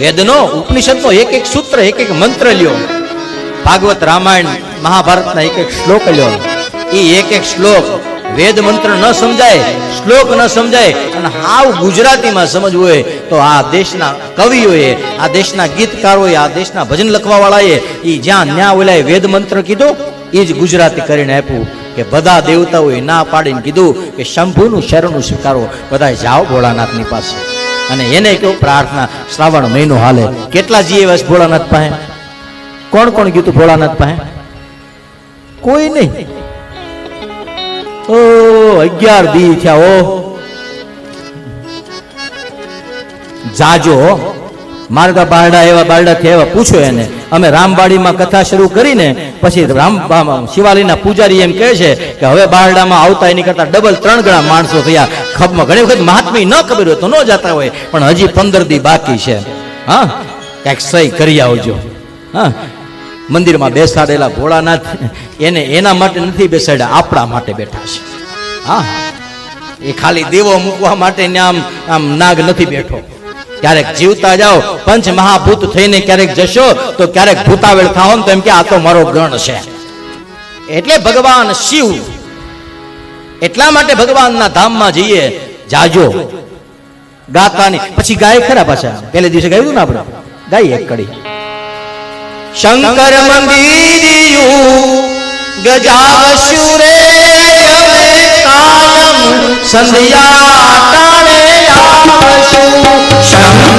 વેદનો, ઉપનિષદનો એક એક સૂત્ર, એક એક મંત્ર લ્યો. ભાગવત રામાયણ, મહાભારતના એક એક શ્લોક લ્યો. એ એક એક શ્લોક વેદ મંત્ર ન સમજાય, શ્લોક ન સમજાય, અને હાવ ગુજરાતીમાં સમજવું હોય તો આ દેશના કવિઓએ, આ દેશના ગીતકારોએ, આ દેશના ભજન લખવા વાળાએ એ જ્યાં ન્યા ઓલાએ વેદ મંત્ર કીધું એ જ ગુજરાતી કરીને આપ્યું કે બધા દેવતાઓએ ના પાડીને કીધું કે શંભુનું શરણું સ્વીકારો. બધા જાઓ ભોળાનાથની પાસે. અને એને કેવું પ્રાર્થના, શ્રાવણ મહિનો હાલે. કેટલા જીએ વસ ભોળાનાથ પાસે? કોણ કોણ ગીતું ભોળાનાથ પાસે? કોઈ નહીં. ઓ, અગિયાર દી થયા, ઓ. જાજો મારે બારડા એવા બારડા થયા એવા પૂછો એને. અમે રામવાડીમાં કથા શરૂ કરીને પછી રામ શિવાલીના પૂજારી એમ કહે છે કે હવે બારડામાં આવતા એની કરતા ડબલ ત્રણ ગણા માણસો થયા. ખબમાં ઘણી વખત મહાત્મી ન ખબર હોય તો ન જતા હોય, પણ હજી પંદર દી બાકી છે. હા? ક્યાંક સહી કરી આવજો. હા? મંદિરમાં બેસાડેલા ભોળાનાથ એને એના માટે નથી બેસાડ્યા, આપણા માટે બેઠા છે. હા? એ ખાલી દેવો મૂકવા માટે ને આમ આમ નાગ નથી બેઠો. ક્યારેક જીવતા જાઓ, પંચ મહાભૂત થઈને ક્યારેક જશો, તો ક્યારેક ભૂતાવેળ થાઓ તો એમ કે આ તો મારો ગણ છે. એટલે ભગવાન શિવ, એટલા માટે ભગવાનના ધામમાં જઈએ, જાજો. ગાતાની, પછી ગાય ખરા પાછા. પેલે દિવસે ગાયું ને આપણે? ગાઈ એક કડી. શંકર મંદિરિયું ગજાવશુરે સંધ્યા પશુ શંકર